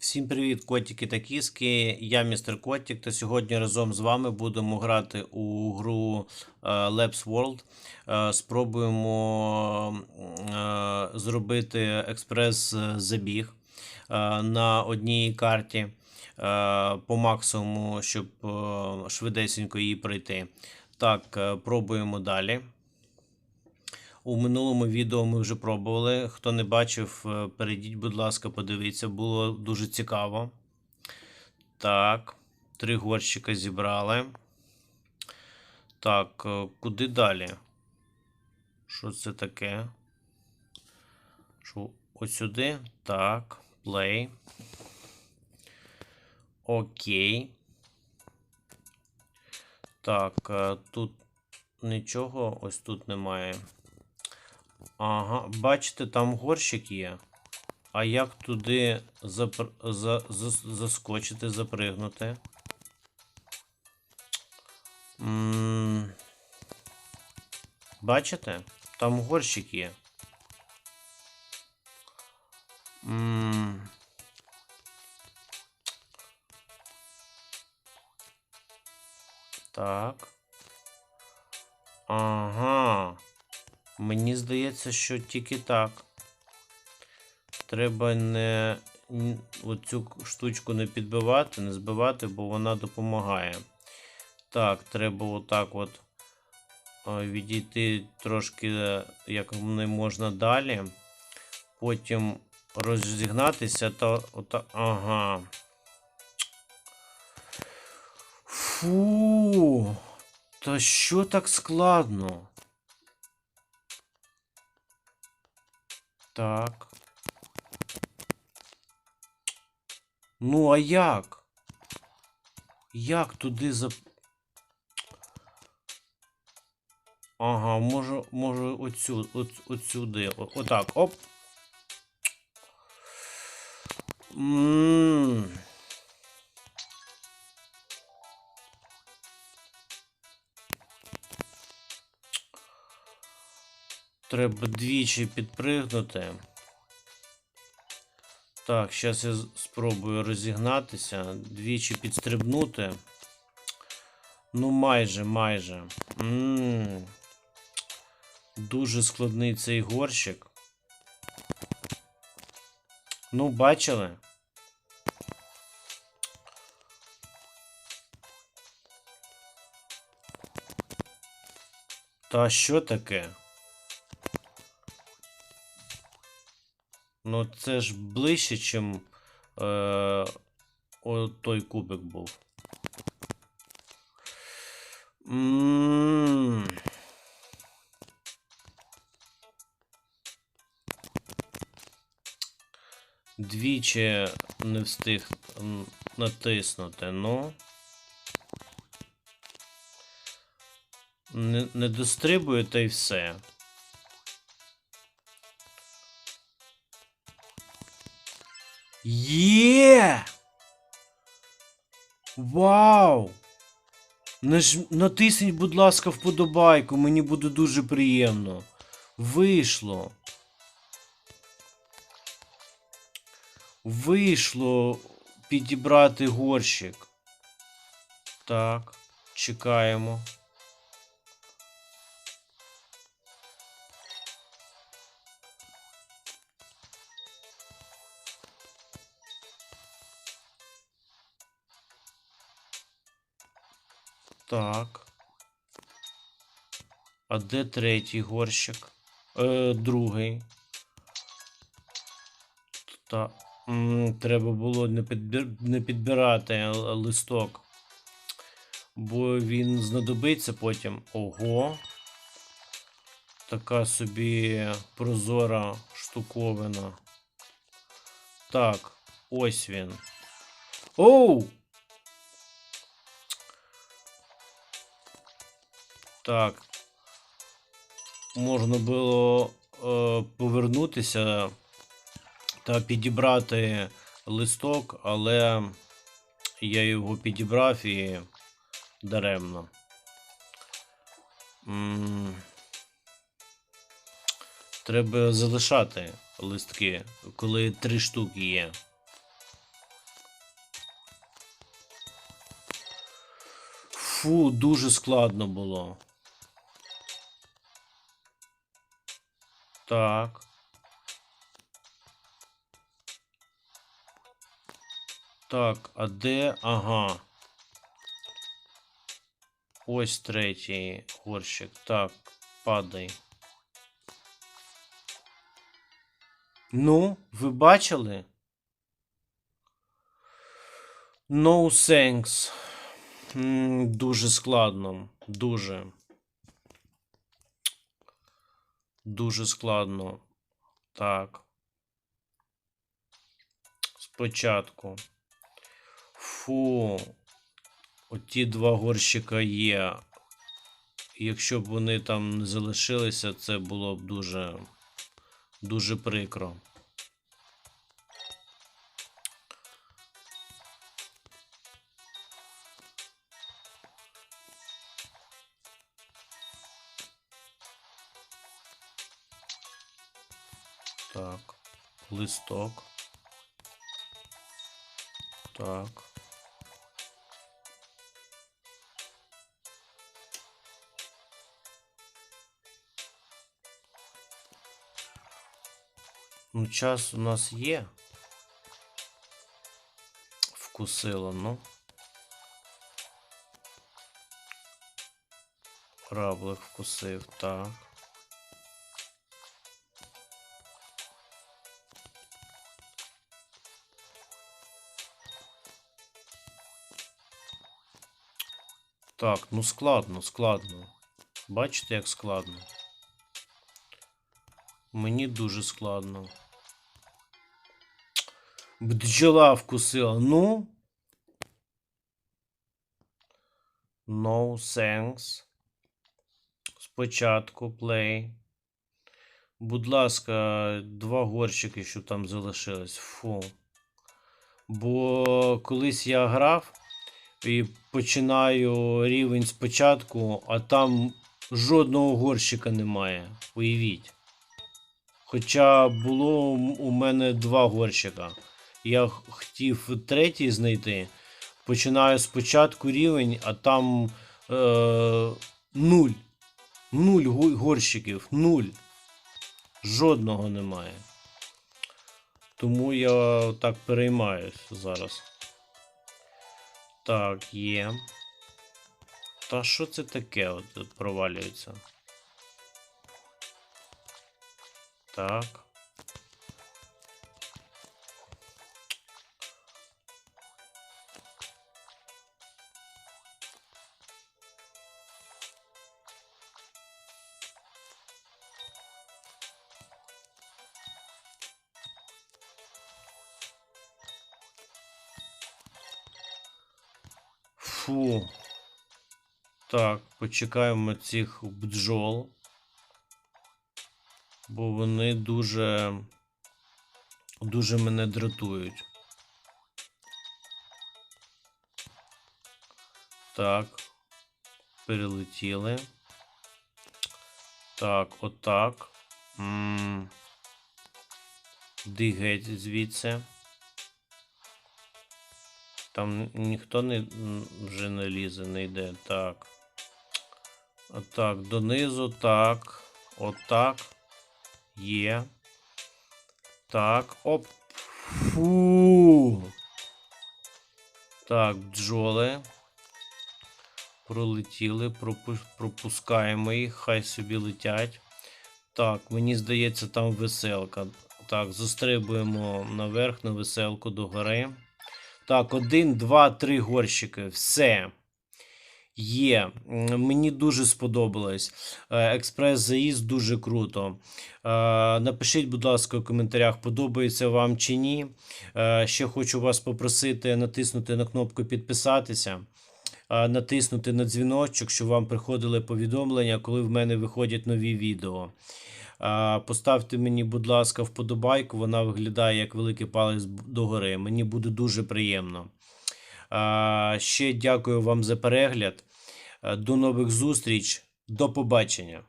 Всім привіт, котики та кіски. Я містер Котик, та сьогодні разом з вами будемо грати у гру е, Labs World. Е, Спробуємо е, зробити експрес-забіг на одній карті по максимуму, щоб швидесенько її пройти. Так, пробуємо далі. У минулому відео ми вже пробували. Хто не бачив, е, перейдіть, будь ласка, подивіться, було дуже цікаво. Так, три горщика зібрали. Так, е, куди далі? Що це таке? Що, ось сюди? Так, play. Окей. Так, е, тут нічого, ось тут немає. Ага, бачите, там горщик є. А як туди запр... за... за... заскочити, запригнути? м Бачите? Там горщик є. м Так. Мені здається, що тільки так. Треба не оцю штучку не підбивати, не збивати, бо вона допомагає. Так, треба отак от е, відійти трошки е, як не можна далі. Потім розігнатися та ота. Ага. Фу. Та що так складно? Так. Ну, а як? Як туди зап... Ага, може, може оцю, от, отсюди. Отак, оп. Ммм. Треба двічі підпригнути. Так, зараз я спробую розігнатися, двічі підстрибнути. Ну, майже, майже. м Дуже складний цей горщик. Ну, бачили? Та що таке? Ну, це ж ближче, чим е, о, той кубик був. М. Двічі не встиг натиснути, ну. Не, не дострибую та й все. Є! Вау! Наж... Натисніть, будь ласка, вподобайку, мені буде дуже приємно. Вийшло. Вийшло підібрати горщик. Так, чекаємо. Так. А де третій горщик? Е, другий. Та, м, треба було не, підбір, не підбирати листок. Бо він знадобиться потім. Ого. Така собі прозора штуковина. Так, ось він. Оу! Так. Можна було е, повернутися та підібрати листок, але я його підібрав і даремно. М Треба залишати листки, коли три штуки є. Фу, дуже складно було. Так. Так, а де? Ага. Ось третій горщик. Так, падай. Ну, ви бачили? No thanks. Дуже складно. Дуже. Дуже складно. Так. Спочатку. Фу. Оті два горщика є. Якщо б вони там не залишилися, це було б дуже, дуже прикро. Так, листок. Так. Ну, час у нас є. Вкусило, ну. Раблик вкусив, так. Так, ну складно, складно. Бачите, як складно? Мені дуже складно. Бджола вкусила. Ну. No thanks. Спочатку play. Будь ласка, два горщики, що там залишилось. Фу. Бо колись я грав і починаю рівень спочатку, а там жодного горщика немає. Уявіть. Хоча було у мене два горщика. Я хотів третій знайти. Починаю спочатку рівень, а там е, нуль. Нуль го- горщиків. Нуль. Жодного немає. Тому я так переймаюсь зараз. Так, є. Та що це таке от провалюється? Так. Фу. Так, почекаємо цих бджол. Бо вони дуже. Дуже мене дратують. Так. Перелетіли. Так, отак. М. Ди геть звідси. Там ніхто не вже не лізе, не йде. Так. Отак, донизу, так. Отак. Є. Так, оп. Фу. Так, бджоли. Пролетіли, пропускаємо їх, хай собі летять. Так, мені здається, там веселка. Так, застрибуємо наверх на веселку до гори. Так, один, два, три горщики. Все. Є. Мені дуже сподобалось. Е, Експрес-заїзд дуже круто. Е, Напишіть, будь ласка, у коментарях, подобається вам чи ні. Е, Ще хочу вас попросити натиснути на кнопку підписатися, натиснути на дзвіночок, щоб вам приходили повідомлення, коли в мене виходять нові відео. Поставте мені, будь ласка, вподобайку. Вона виглядає як великий палець догори. Мені буде дуже приємно. Ще дякую вам за перегляд. Е, До нових зустріч. До побачення.